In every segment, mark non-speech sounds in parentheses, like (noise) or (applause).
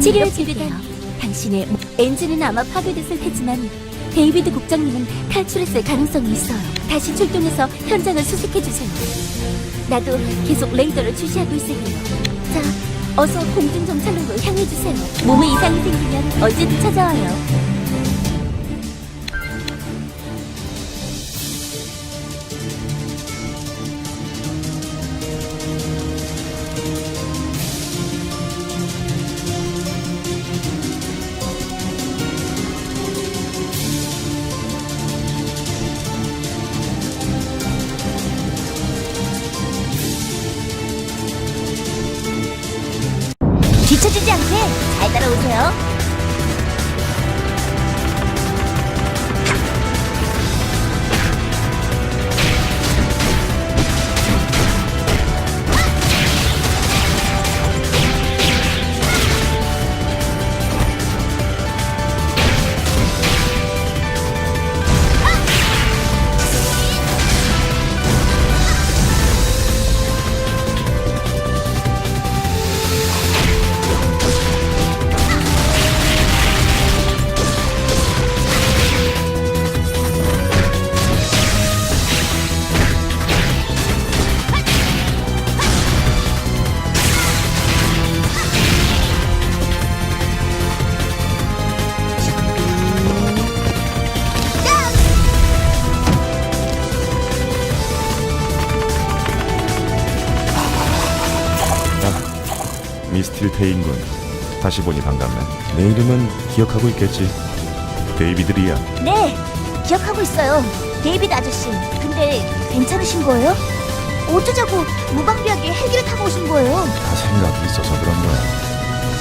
치료해 주겠다. 당신의 모- 엔진은 아마 파괴됐을 테지만 데이비드 국장님은 탈출했을 가능성이 있어요. 다시 출동해서 현장을 수색해 주세요. 나도 계속 레이더를 주시하고 있을게요. 자, 어서 공중 정찰로로 향해 주세요. 몸에 이상이 생기면 언제든 찾아와요. 잘 따라오세요. 틸 테인군 다시 보니 반갑네 내 이름은 기억하고 있겠지 데이비드 리야 네, 기억하고 있어요. 데이비드 아저씨. 근데 괜찮으신 거예요? 어쩌자고 무방비하게 헬기를 타고 오신 거예요? 다 생각이 있어서 그런 거야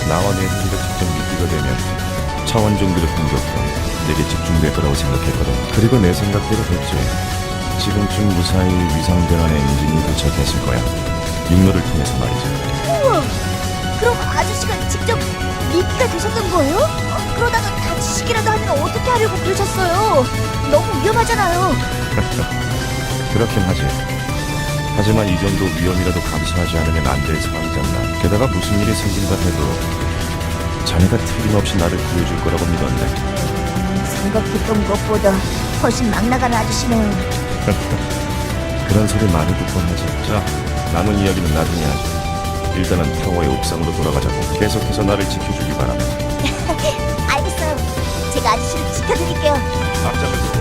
나와 내 헬기가 직접 미끼가 되면 차원 정도의 공격도 내게 집중될 거라고 생각했거든 그리고 내 생각대로 됐지 지금쯤 무사히 위상변환의 엔진이 도착했을 거야 육로를 통해서 말이지 우와! 그럼 아저씨가 직접 미끼가 되셨던 거예요? 어, 그러다가 다치시기라도 하면 어떻게 하려고 그러셨어요? 너무 위험하잖아요. (laughs) 그렇긴 하지 하지만 이 정도 위험이라도 감수하지 않으면 안 될 상황이잖아 게다가 무슨 일이 생긴다 해도 자네가 틀림없이 나를 구해줄 거라고 믿었네 생각했던 것보다 훨씬 막 나가는 아저씨네요. (laughs) 그런 소리 많이 듣곤 하지. 자, 남은 이야기는 나중에 하지. 일단은 타워의 옥상으로 돌아가자고. 계속해서 나를 지켜주기 바랍니다. (laughs) 알겠어요. 제가 아저씨를 지켜드릴게요. 앞장을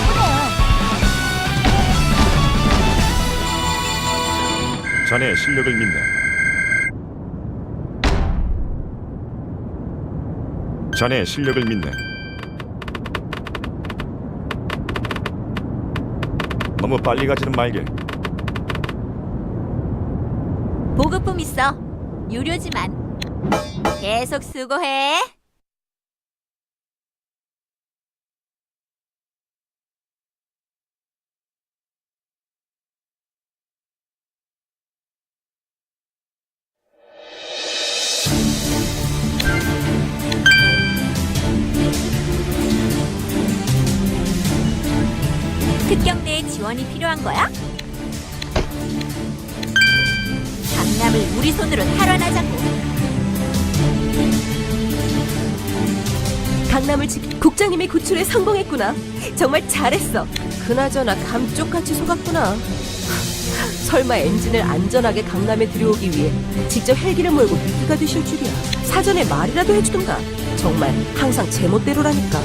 나쁘네. 자네 실력을 믿네. 자네 실력을 믿네. 너무 빨리 가지는 말게. 보급품 있어. 유료지만. 계속 수고해. 지원이 필요한 거야? 강남을 우리 손으로 탈환하자고. 강남을 지 국장님이 구출에 성공했구나. 정말 잘했어. 그나저나 감쪽같이 속았구나. 설마 엔진을 안전하게 강남에 들여오기 위해 직접 헬기를 몰고 위기가 되실 줄이야. 사전에 말이라도 해주든가. 정말 항상 제멋대로라니까.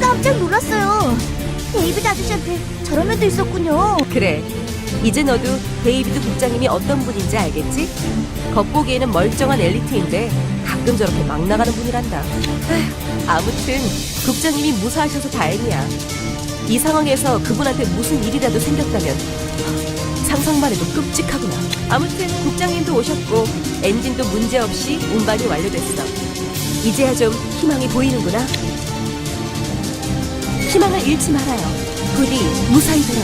깜짝 놀랐어요. 데이비드 아저씨한테 저런 면도 있었군요. 그래. 이제 너도 데이비드 국장님이 어떤 분인지 알겠지? 겉보기에는 멀쩡한 엘리트인데 가끔 저렇게 막 나가는 분이란다. 아무튼 국장님이 무사하셔서 다행이야. 이 상황에서 그분한테 무슨 일이라도 생겼다면 상상만 해도 끔찍하구나. 아무튼 국장님도 오셨고 엔진도 문제없이 운반이 완료됐어. 이제야 좀 희망이 보이는구나. 희망을 잃지 말아요. 부디 무사히 돌아.